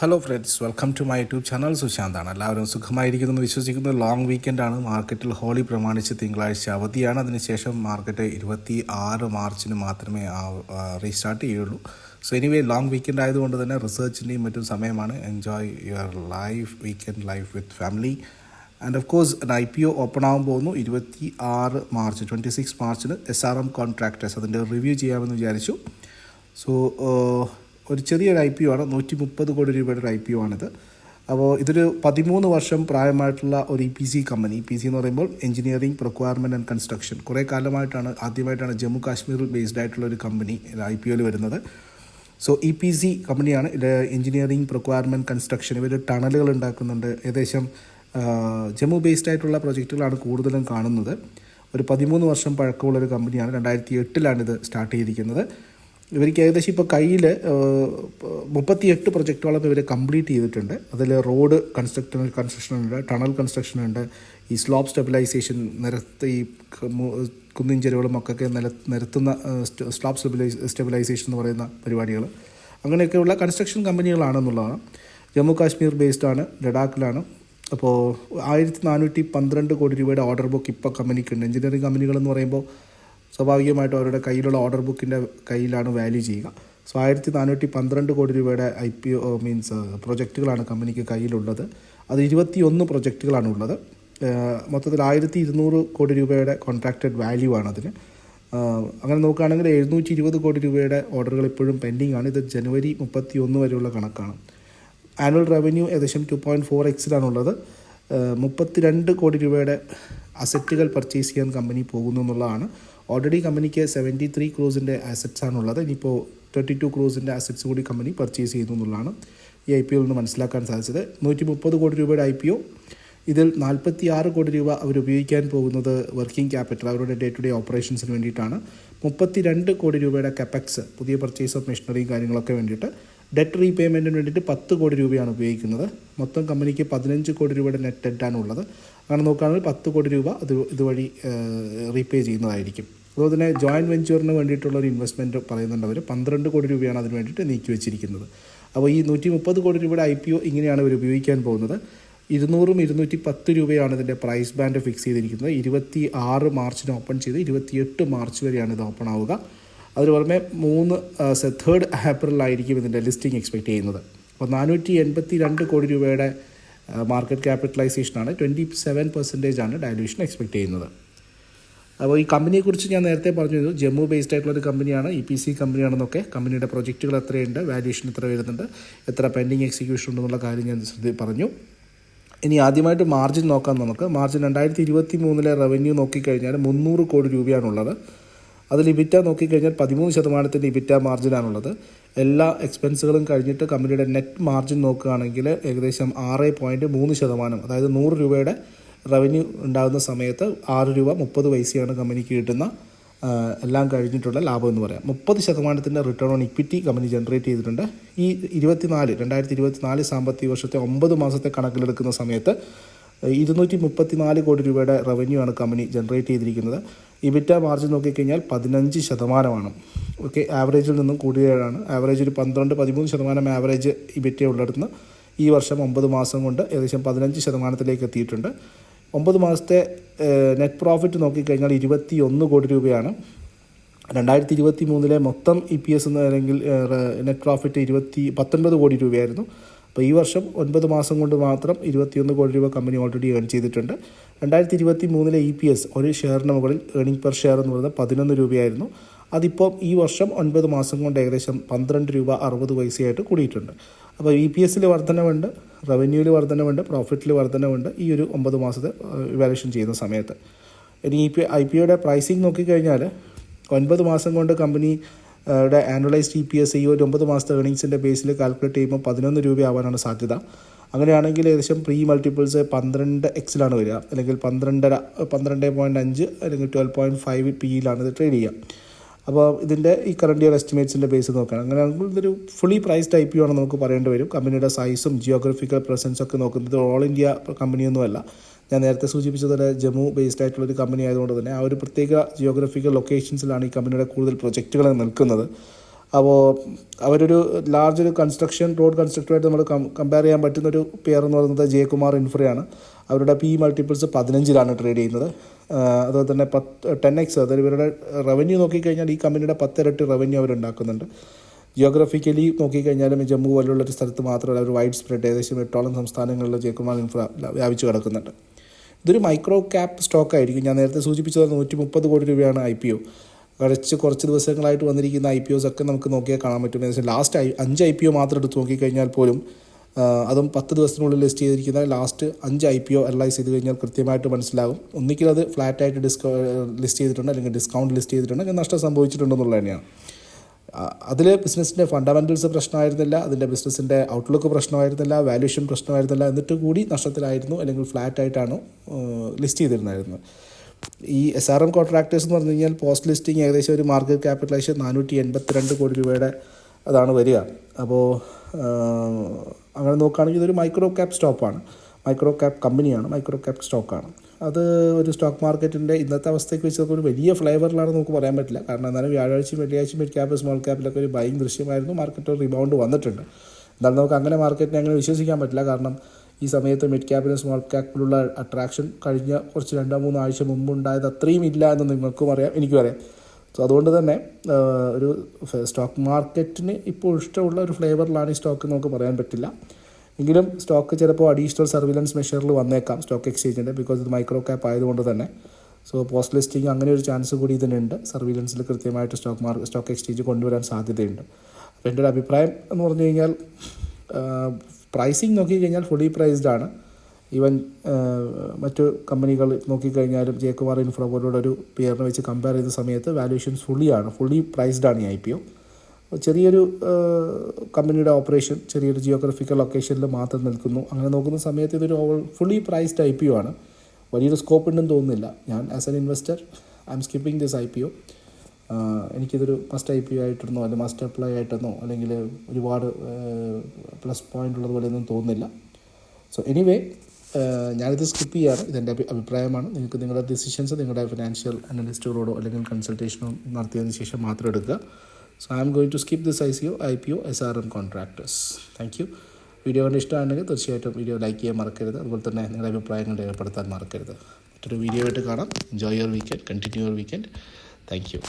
Hello friends welcome to my YouTube channel സുശാന്താണ് എല്ലാവരും സുഖമായിരിക്കുന്നു എന്ന് വിശ്വസിക്കുന്നു. ലോങ് വീക്കെൻഡാണ് മാർക്കറ്റിൽ ഹോളി പ്രമാണിച്ച് തിങ്കളാഴ്ച അവധിയാണ്. അതിനുശേഷം മാർക്കറ്റ് ഇരുപത്തി ആറ് മാർച്ചിന് മാത്രമേ റീസ്റ്റാർട്ട് ചെയ്യുള്ളൂ. സോ എനിവേ ലോങ് വീക്കെൻഡ് ആയതുകൊണ്ട് തന്നെ റിസർച്ചിന്റെയും മറ്റും സമയമാണ്. Enjoy your life weekend life with family and of course I P O open ആകാൻ പോകുന്നു. ഇരുപത്തി ആറ് മാർച്ച് ട്വന്റി സിക്സ് മാർച്ചിന് എസ് ആർ എം കോൺട്രാക്ടേഴ്സ് അതിന്റെ റിവ്യൂ ചെയ്യാമെന്ന് വിചാരിച്ചു. സോ ഒരു ചെറിയൊരു ഐ പി ഒ ആണ്. നൂറ്റി മുപ്പത് കോടി രൂപയുടെ ഒരു ഐ പി ഒ ആണിത്. അപ്പോൾ ഇതൊരു പതിമൂന്ന് വർഷം പ്രായമായിട്ടുള്ള ഒരു E P C company E P C എന്ന് പറയുമ്പോൾ എഞ്ചിനീയറിംഗ് പ്രൊക്വയർമെന്റ് ആൻഡ് കൺസ്ട്രക്ഷൻ കുറേ കാലമായിട്ടാണ് ആദ്യമായിട്ടാണ് ജമ്മു കാശ്മീരിൽ ബേസ്ഡ് ആയിട്ടുള്ള ഒരു കമ്പനി ഐ പി ഒയിൽ വരുന്നത്. സോ ഇ പി സി കമ്പനിയാണ് എഞ്ചിനീയറിംഗ് പ്രൊക്വയർമെന്റ് കൺസ്ട്രക്ഷൻ ഇവർ ടണലുകൾ ഉണ്ടാക്കുന്നുണ്ട്. ഏകദേശം ജമ്മു ബേസ്ഡ് ആയിട്ടുള്ള പ്രൊജക്റ്റുകളാണ് കൂടുതലും കാണുന്നത്. ഒരു പതിമൂന്ന് വർഷം പഴക്കമുള്ള ഒരു കമ്പനിയാണ് രണ്ടായിരത്തി എട്ടിലാണ് ഇത് സ്റ്റാർട്ട് ചെയ്തിരിക്കുന്നത്. ഇവർക്ക് ഏകദേശം ഇപ്പോൾ കയ്യിൽ മുപ്പത്തി എട്ട് പ്രൊജക്റ്റോളം ഇവർ കംപ്ലീറ്റ് ചെയ്തിട്ടുണ്ട്. അതിൽ റോഡ് കൺസ്ട്രക്ഷൻ കൺസ്ട്രക്ഷൻ ഉണ്ട് ടണൽ കൺസ്ട്രക്ഷൻ ഉണ്ട് ഈ സ്ലോപ്പ് സ്റ്റെബിലൈസേഷൻ നിരത്ത് ഈ കുന്നിൻ ചെരുവുകളും ഒക്കെ നില നിരത്തുന്ന സ്ലോപ്പ് സ്റ്റെബിലൈസ് സ്റ്റെബിലൈസേഷൻ എന്ന് പറയുന്ന പരിപാടികൾ അങ്ങനെയൊക്കെയുള്ള കൺസ്ട്രക്ഷൻ കമ്പനികളാണെന്നുള്ളതാണ്. ജമ്മു കാശ്മീർ ബേസ്ഡ് ആണ് ലഡാക്കിലാണ്. അപ്പോൾ ആയിരത്തി നാനൂറ്റി പന്ത്രണ്ട് കോടി രൂപയുടെ ഓർഡർ ബുക്ക് ഇപ്പോൾ കമ്പനിക്കുണ്ട് എഞ്ചിനീയറിംഗ് കമ്പനികളെന്ന് പറയുമ്പോൾ സ്വാഭാവികമായിട്ടും അവരുടെ കയ്യിലുള്ള ഓർഡർ ബുക്കിന്റെ കയ്യിലാണ് വാല്യൂ ചെയ്യുക. സോ ആയിരത്തി നാനൂറ്റി പന്ത്രണ്ട് കോടി രൂപയുടെ ഐ പി ഒ മീൻസ് പ്രൊജക്റ്റുകളാണ് കമ്പനിക്ക് കയ്യിലുള്ളത്. അത് ഇരുപത്തി ഒന്ന് പ്രൊജക്റ്റുകളാണ് ഉള്ളത് മൊത്തത്തിൽ ആയിരത്തി ഇരുന്നൂറ് കോടി രൂപയുടെ കോൺട്രാക്റ്റഡ് വാല്യൂ ആണ് അതിന്. അങ്ങനെ നോക്കുകയാണെങ്കിൽ എഴുന്നൂറ്റി ഇരുപത് കോടി രൂപയുടെ ഓർഡറുകൾ ഇപ്പോഴും പെൻഡിങ് ആണ്. ഇത് ജനുവരി മുപ്പത്തി ഒന്ന് വരെയുള്ള കണക്കാണ്. ആനുവൽ റവന്യൂ ഏകദേശം ടു പോയിന്റ് ഫോർ എക്സിലാണുള്ളത് മുപ്പത്തിരണ്ട് കോടി രൂപയുടെ അസറ്റുകൾ പർച്ചേസ് ചെയ്യാൻ കമ്പനി പോകുന്നു എന്നുള്ളതാണ് ഓൾറെഡി കമ്പനിക്ക് സെവന്റി ത്രീ ക്രോസിന്റെ അസറ്റ്സ് ആണുള്ളത്. ഇനിയിപ്പോൾ തേർട്ടി ടു ക്രോസിന്റെ അസറ്റ്സ് കൂടി കമ്പനി പർച്ചേസ് ചെയ്യുന്നു എന്നുള്ളതാണ് ഈ ഐ പി ഒയിൽ നിന്ന് മനസ്സിലാക്കാൻ സാധിച്ചത്. നൂറ്റി മുപ്പത് കോടി രൂപയുടെ ഐ പി ഒ ഇതിൽ നാൽപ്പത്തി ആറ് കോടി രൂപ അവർ ഉപയോഗിക്കാൻ പോകുന്നത് വർക്കിംഗ് ക്യാപിറ്റൽ അവരുടെ ഡേ ടു ഡേ ഓപ്പറേഷൻസിന് വേണ്ടിയിട്ടാണ്. മുപ്പത്തി രണ്ട് കോടി രൂപയുടെ കെപ്പക്സ് പുതിയ പർച്ചേസ് ഓഫ് മെഷീനറിയും കാര്യങ്ങളൊക്കെ വേണ്ടിയിട്ട്. ഡെറ്റ് റീപേയ്മെന്റിന് വേണ്ടിയിട്ട് പത്ത് കോടി രൂപയാണ് ഉപയോഗിക്കുന്നത്. മൊത്തം കമ്പനിക്ക് പതിനഞ്ച് കോടി രൂപയുടെ നെറ്റ് ഡെറ്റാണ് ഉള്ളത് അങ്ങനെ നോക്കുകയാണെങ്കിൽ പത്ത് കോടി രൂപ അത് ഇതുവഴി റീപേ ചെയ്യുന്നതായിരിക്കും. അതുപോലെ തന്നെ ജോയിന്റ് വെഞ്ചറിന് വേണ്ടിയിട്ടുള്ള ഒരു ഇൻവെസ്റ്റ്മെന്റ് പറയുന്നുണ്ട് അവർ പന്ത്രണ്ട് കോടി രൂപയാണ് അതിന് വേണ്ടിയിട്ട് നീക്കി വെച്ചിരിക്കുന്നത്. അപ്പോൾ ഈ നൂറ്റി മുപ്പത് കോടി രൂപയുടെ ഐ പി ഒ ഇങ്ങനെയാണ് ഇവർ ഉപയോഗിക്കാൻ പോകുന്നത്. ഇരുന്നൂറും ഇരുന്നൂറ്റി പത്ത് രൂപയാണ് ഇതിന്റെ പ്രൈസ് ബാൻഡ് ഫിക്സ് ചെയ്തിരിക്കുന്നത്. ഇരുപത്തി ആറ് മാർച്ചിന് ഓപ്പൺ ചെയ്ത് ഇരുപത്തിയെട്ട് മാർച്ച് വരെയാണ് ഇത് ഓപ്പൺ ആവുക. അതിന് പുറമെ മൂന്ന് തേർഡ് ഏപ്രിലായിരിക്കും ഇതിന്റെ ലിസ്റ്റിംഗ് എക്സ്പെക്ട് ചെയ്യുന്നത് അപ്പോൾ നാനൂറ്റി എൺപത്തി രണ്ട് കോടി രൂപയുടെ മാർക്കറ്റ് ക്യാപിറ്റലൈസേഷനാണ് ട്വന്റി സെവൻ പെർസെന്റേജ് ആണ് ഡയലൂഷൻ എക്സ്പെക്ട് ചെയ്യുന്നത്. അപ്പോൾ ഈ കമ്പനിയെക്കുറിച്ച് ഞാൻ നേരത്തെ പറഞ്ഞിരുന്നു ജമ്മു ബേസ്ഡ് ആയിട്ടുള്ള ഒരു കമ്പനിയാണ് ഇ പി സി കമ്പനിയാണെന്നൊക്കെ. കമ്പനിയുടെ പ്രൊജക്റ്റുകൾ എത്രയുണ്ട് വാല്യൂഷൻ എത്ര വരുന്നുണ്ട് എത്ര പെൻഡിങ് എക്സിക്യൂഷൻ ഉണ്ടെന്നുള്ള കാര്യം ഞാൻ ശ്രദ്ധ പറഞ്ഞു. ഇനി ആദ്യമായിട്ട് മാർജിൻ നോക്കാം നമുക്ക്. മാർജിൻ രണ്ടായിരത്തി ഇരുപത്തി മൂന്നിലെ റവന്യൂ നോക്കിക്കഴിഞ്ഞാൽ മുന്നൂറ് കോടി രൂപയാണുള്ളത്. അതിൽ ഇബിറ്റ നോക്കിക്കഴിഞ്ഞാൽ പതിമൂന്ന് ശതമാനത്തിന്റെ ഇബിറ്റ മാർജിനാണുള്ളത് എല്ലാ എക്സ്പെൻസുകളും കഴിഞ്ഞിട്ട് കമ്പനിയുടെ നെറ്റ് മാർജിൻ നോക്കുകയാണെങ്കിൽ ഏകദേശം ആറ് പോയിന്റ് മൂന്ന് ശതമാനം അതായത് നൂറ് രൂപയുടെ റവന്യൂ ഉണ്ടാകുന്ന സമയത്ത് ആറ് രൂപ മുപ്പത് പൈസയാണ് കമ്പനിക്ക് കിട്ടുന്ന എല്ലാം കഴിഞ്ഞിട്ടുള്ള ലാഭം എന്ന് പറയാം. മുപ്പത് ശതമാനത്തിന്റെ return on equity company generate ചെയ്തിട്ടുണ്ട്. ഈ ഇരുപത്തിനാല് രണ്ടായിരത്തി ഇരുപത്തിനാല് സാമ്പത്തിക വർഷത്തെ ഒമ്പത് മാസത്തെ കണക്കിലെടുക്കുന്ന സമയത്ത് ഇരുന്നൂറ്റി മുപ്പത്തിനാല് കോടി രൂപയുടെ റവന്യൂ ആണ് കമ്പനി ജനറേറ്റ് ചെയ്തിരിക്കുന്നത്. ഇബിറ്റ മാർജിൻ നോക്കിക്കഴിഞ്ഞാൽ പതിനഞ്ച് ശതമാനമാണ്. ഓക്കെ ആവറേജിൽ നിന്നും കൂടിയതാണ്. ആവറേജ് ഒരു പന്ത്രണ്ട് പതിമൂന്ന് ശതമാനം ആവറേജ് ഇബിറ്റ ഉള്ളിടത്തുനിന്ന് ഈ വർഷം ഒമ്പത് മാസം കൊണ്ട് ഏകദേശം പതിനഞ്ച് ശതമാനത്തിലേക്ക് എത്തിയിട്ടുണ്ട്. ഒമ്പത് മാസത്തെ നെറ്റ് പ്രോഫിറ്റ് നോക്കിക്കഴിഞ്ഞാൽ ഇരുപത്തി ഒന്ന് കോടി രൂപയാണ്. രണ്ടായിരത്തി ഇരുപത്തി മൂന്നിലെ മൊത്തം ഇ പി എസ് എന്ന് അല്ലെങ്കിൽ നെറ്റ് പ്രോഫിറ്റ് ഇരുപത്തി പത്തൊൻപത് കോടി രൂപയായിരുന്നു. അപ്പോൾ ഈ വർഷം ഒൻപത് മാസം കൊണ്ട് മാത്രം ഇരുപത്തിയൊന്ന് കോടി രൂപ കമ്പനി ഓൾറെഡി ഏൺ ചെയ്തിട്ടുണ്ട്. രണ്ടായിരത്തി ഇരുപത്തി മൂന്നിലെ ഇ പി എസ് ഒരു ഷെയറിന് മുകളിൽ ഏണിംഗ് പെർ ഷെയർ എന്ന് പറയുന്നത് പതിനൊന്ന് രൂപയായിരുന്നു. അതിപ്പോൾ ഈ വർഷം ഒൻപത് മാസം കൊണ്ട് ഏകദേശം പന്ത്രണ്ട് രൂപ അറുപത് പൈസയായിട്ട് കൂടിയിട്ടുണ്ട്. അപ്പോൾ ഇ പി എസിൽ വർധനവുണ്ട് റവന്യൂവിൽ വർധനവുണ്ട് പ്രോഫിറ്റിൽ വർധനവുണ്ട് ഈ ഒരു ഒമ്പത് മാസത്തെ ഇവാലുവേഷൻ ചെയ്യുന്ന സമയത്ത്. ഇനി ഇ പി ഐ പി ഒയുടെ പ്രൈസിങ് നോക്കിക്കഴിഞ്ഞാൽ ഒൻപത് മാസം കൊണ്ട് കമ്പനി യുടെ ആനുവലൈസ്ഡ് ഇ പി എസ് ഈ ഒരു ഒമ്പത് മാസത്തെ ഏണിങ്സിന്റെ ബേസിൽ കാൽക്കുലേറ്റ് ചെയ്യുമ്പോൾ പതിനൊന്ന് രൂപയാവാനാണ് സാധ്യത. അങ്ങനെയാണെങ്കിൽ ഏകദേശം പ്രീ മൾട്ടിപ്പിൾസ് പന്ത്രണ്ട് എക്സിലാണ് വരിക. അല്ലെങ്കിൽ പന്ത്രണ്ടര പന്ത്രണ്ട് പോയിന്റ് അഞ്ച് അല്ലെങ്കിൽ ട്വൽവ് പോയിന്റ് ഫൈവ് പിയിലാണ് ഇത് ട്രേഡ് ചെയ്യുക. അപ്പോൾ ഇതിന്റെ ഈ കറണ്ട് ഇയർ എസ്റ്റിമേറ്റ്സിന്റെ ബേസ് നോക്കുകയാണ് അങ്ങനെയാണെങ്കിൽ ഇതൊരു ഫുള്ളി പ്രൈസ് ടൈപ്പ് ആണെന്ന് നമുക്ക് പറയേണ്ടി വരും. കമ്പനിയുടെ സൈസും ജിയോഗ്രഫിക്കൽ പ്രസൻസ് ഒക്കെ നോക്കുന്നത് ഓൾ ഇന്ത്യ കമ്പനിയൊന്നുമല്ല ഞാൻ നേരത്തെ സൂചിപ്പിച്ചതുപോലെ ജമ്മു ബേസ്ഡ് ആയിട്ടുള്ള ഒരു കമ്പനി ആയതുകൊണ്ട് തന്നെ ആ ഒരു പ്രത്യേക ജിയോഗ്രഫിക്കൽ ലൊക്കേഷൻസിലാണ് ഈ കമ്പനിയുടെ കൂടുതൽ പ്രൊജക്റ്റുകൾ നിൽക്കുന്നത്. അപ്പോൾ അവരൊരു ലാർജ് ഒരു കൺസ്ട്രക്ഷൻ റോഡ് കൺസ്ട്രക്ടറായിട്ട് നമ്മൾ കമ്പയർ ചെയ്യാൻ പറ്റുന്ന ഒരു പേർ എന്ന് പറയുന്നത് ജയകുമാർ ഇൻഫ്രയാണ്. അവരുടെ പി മൾട്ടിപ്പിൾസ് പതിനഞ്ചിലാണ് ട്രേഡ് ചെയ്യുന്നത്. അതുപോലെ തന്നെ പത്ത് ടെൻ എക്സ് അതായത് ഇവരുടെ റവന്യൂ നോക്കിക്കഴിഞ്ഞാൽ ഈ കമ്പനിയുടെ പത്തിരട്ടി റവന്യൂ അവരുണ്ടാക്കുന്നുണ്ട് ജിയോഗ്രഫിക്കലി നോക്കിക്കഴിഞ്ഞാലും ജമ്മു പോലുള്ള ഒരു സ്ഥലത്ത് മാത്രമല്ല അവർ വൈഡ് സ്പ്രെഡ് ഏകദേശം എട്ടോളം സംസ്ഥാനങ്ങളിൽ ജയകുമാർ ഇൻഫ്ര വ്യാപിച്ചു കിടക്കുന്നുണ്ട്. ഇതൊരു മൈക്രോ ക്യാപ് സ്റ്റോക്ക് ആയിരിക്കും. ഞാൻ നേരത്തെ സൂചിപ്പിച്ചത് നൂറ്റി മുപ്പത് കോടി രൂപയാണ് ഐ പി ഒ കുറച്ച് കുറച്ച് ദിവസങ്ങളായിട്ട് വന്നിരിക്കുന്ന ഐ പി ഒസ് ഒക്കെ നമുക്ക് നോക്കിയാൽ കാണാൻ പറ്റും. ഏകദേശം ലാസ്റ്റ് ഐ അഞ്ച് ഐ പി ഒ മാത്രം എടുത്ത് നോക്കിക്കഴിഞ്ഞാൽ പോലും അതും പത്ത് ദിവസത്തിനുള്ളിൽ ലിസ്റ്റ് ചെയ്തിരിക്കുന്ന ലാസ്റ്റ് അഞ്ച് ഐ പി ഒ അനലൈസ് ചെയ്ത് കഴിഞ്ഞാൽ കൃത്യമായിട്ട് മനസ്സിലാകും ഒന്നിക്കിൽ അത് ഫ്ലാറ്റായിട്ട് ഡിസ്കൗ ലിസ്റ്റ് ചെയ്തിട്ടുണ്ട് അല്ലെങ്കിൽ ഡിസ്കൗണ്ട് ലിസ്റ്റ് ചെയ്തിട്ടുണ്ട് അല്ലെങ്കിൽ നഷ്ടം സംഭവിച്ചിട്ടുണ്ടെന്നുള്ളത് തന്നെയാണ്. അതിൽ ബിസിനസ്സിന്റെ ഫണ്ടമെന്റൽസ് പ്രശ്നമായിരുന്നില്ല അതിന്റെ ബിസിനസ്സിന്റെ ഔട്ട്ലുക്ക് പ്രശ്നമായിരുന്നില്ല വാല്യൂഷൻ പ്രശ്നമായിരുന്നില്ല എന്നിട്ട് കൂടി നഷ്ടത്തിലായിരുന്നു അല്ലെങ്കിൽ ഫ്ലാറ്റായിട്ടാണ് ലിസ്റ്റ് ചെയ്തിരുന്നായിരുന്നത് ഈ എസ് ആർ എം കോൺട്രാക്ടേഴ്സ് എന്ന് പറഞ്ഞു കഴിഞ്ഞാൽ പോസ്റ്റ് ലിസ്റ്റിംഗ് ഏകദേശം ഒരു മാർക്കറ്റ് ക്യാപിറ്റലൈസേഷൻ നാനൂറ്റി എൺപത്തിരണ്ട് കോടി രൂപയുടെ അതാണ് വരിക. അപ്പോൾ അങ്ങനെ നോക്കുകയാണെങ്കിൽ ഇതൊരു മൈക്രോ ക്യാപ് സ്റ്റോപ്പാണ് മൈക്രോ ക്യാപ് കമ്പനിയാണ് മൈക്രോ ക്യാപ് സ്റ്റോക്കാണ് അത് ഒരു സ്റ്റോക്ക് മാർക്കറ്റിന്റെ ഇന്നത്തെ അവസ്ഥയ്ക്ക് വെച്ച് ഒരു വലിയ ഫ്ലേവറിലാണ് നമുക്ക് പറയാൻ പറ്റില്ല. കാരണം എന്നാലും വ്യാഴാഴ്ചയും വെള്ളിയാഴ്ചയും മിഡ് ക്യാപ് സ്മോൾ ക്യാപ്പിലൊക്കെ ഒരു ബൈങ് ദൃശ്യമായിരുന്നു. മാർക്കറ്റ് ഒരു റിബൗണ്ട് വന്നിട്ടുണ്ട്. എന്നാലും നമുക്ക് അങ്ങനെ മാർക്കറ്റിനെ അങ്ങനെ വിശ്വസിക്കാൻ പറ്റില്ല. കാരണം ഈ സമയത്ത് മിഡ് ക്യാപ്പിനും സ്മോൾ ക്യാപ്പിലുള്ള അട്രാക്ഷൻ കഴിഞ്ഞ കുറച്ച് രണ്ടോ മൂന്നോ ആഴ്ച മുമ്പ് ഉണ്ടായത് അത്രയും ഇല്ല എന്ന് നിങ്ങൾക്കും അറിയാം എനിക്കും അറിയാം. സോ അതുകൊണ്ട് തന്നെ ഒരു സ്റ്റോക്ക് മാർക്കറ്റിന് ഇപ്പോൾ ഇഷ്ടമുള്ള ഒരു ഫ്ലേവറിലാണ് ഈ സ്റ്റോക്ക് നമുക്ക് പറയാൻ പറ്റില്ല. എങ്കിലും സ്റ്റോക്ക് ചിലപ്പോൾ അഡീഷണൽ സർവിലൻസ് മെഷറിൽ വന്നേക്കാം സ്റ്റോക്ക് എക്സ്ചേഞ്ചിന്റെ ബിക്കോസ് ഇത് മൈക്രോ ക്യാപ്പ് ആയതുകൊണ്ട് തന്നെ. സോ പോസ്റ്റ് ലിസ്റ്റിംഗ് അങ്ങനെ ഒരു ചാൻസ് കൂടി ഇതിനുണ്ട്. സർവിലൻസിൽ കൃത്യമായിട്ട് സ്റ്റോക്ക് മാർക്ക് സ്റ്റോക്ക് എക്സ്ചേഞ്ച് കൊണ്ടുവരാൻ സാധ്യതയുണ്ട്. അപ്പോൾ എന്റെ ഒരു അഭിപ്രായം എന്ന് പറഞ്ഞു കഴിഞ്ഞാൽ പ്രൈസിങ് നോക്കിക്കഴിഞ്ഞാൽ ഫുള്ളി പ്രൈസ്ഡ് ആണ്. ഈവൻ മറ്റു കമ്പനികൾ നോക്കിക്കഴിഞ്ഞാലും ജയക്കുമാർ ഇൻഫ്ര പോലുള്ളൊരു പിയറിനെ വെച്ച് കമ്പയർ ചെയ്യുന്ന സമയത്ത് വാല്യൂഷൻസ് ഫുള്ളിയാണ് ഫുള്ളി പ്രൈസ്ഡ് ആണ് ഈ ഐ പി ഒ ചെറിയൊരു കമ്പനിയുടെ ഓപ്പറേഷൻ ചെറിയൊരു ജിയോഗ്രഫിക്കൽ ലൊക്കേഷനിൽ മാത്രം നിൽക്കുന്നു. അങ്ങനെ നോക്കുന്ന സമയത്ത് ഇതൊരു over fully priced I P O ആണ്. വലിയൊരു സ്കോപ്പ് ഉണ്ടെന്ന് തോന്നുന്നില്ല. ഞാൻ as an investor I'm skipping this I P O എനിക്കിതൊരു must I P O ആയിട്ടെന്നോ അല്ലെങ്കിൽ മസ്റ്റ് അപ്ലൈ ആയിട്ടെന്നോ അല്ലെങ്കിൽ ഒരുപാട് പ്ലസ് പോയിന്റ് ഉള്ളതുപോലെയൊന്നും തോന്നുന്നില്ല. സോ എനിവേ ഞാനിത് സ്കിപ്പ് ചെയ്യാറ്. ഇതെന്റെ അഭിപ്രായമാണ്. നിങ്ങൾക്ക് നിങ്ങളുടെ ഡിസിഷൻസ് നിങ്ങളുടെ ഫിനാൻഷ്യൽ അനലിസ്റ്റുകളോടോ അല്ലെങ്കിൽ കൺസൾട്ടേഷനോ നടത്തിയതിന് ശേഷം മാത്രം എടുക്കുക. So I'm going to skip this I C O I P O S R M contractors thank you video കണ്ട് ഇഷ്ടമാണെങ്കിൽ തീർച്ചയായിട്ടും വീഡിയോ ലൈക്ക് ചെയ്യാൻ മറക്കരുത്. അതുപോലെ തന്നെ നിങ്ങളുടെ അഭിപ്രായങ്ങൾ രേഖപ്പെടുത്താൻ മറക്കരുത്. മറ്റൊരു വീഡിയോ ആയിട്ട് കാണാം. Enjoy your weekend continue your weekend thank you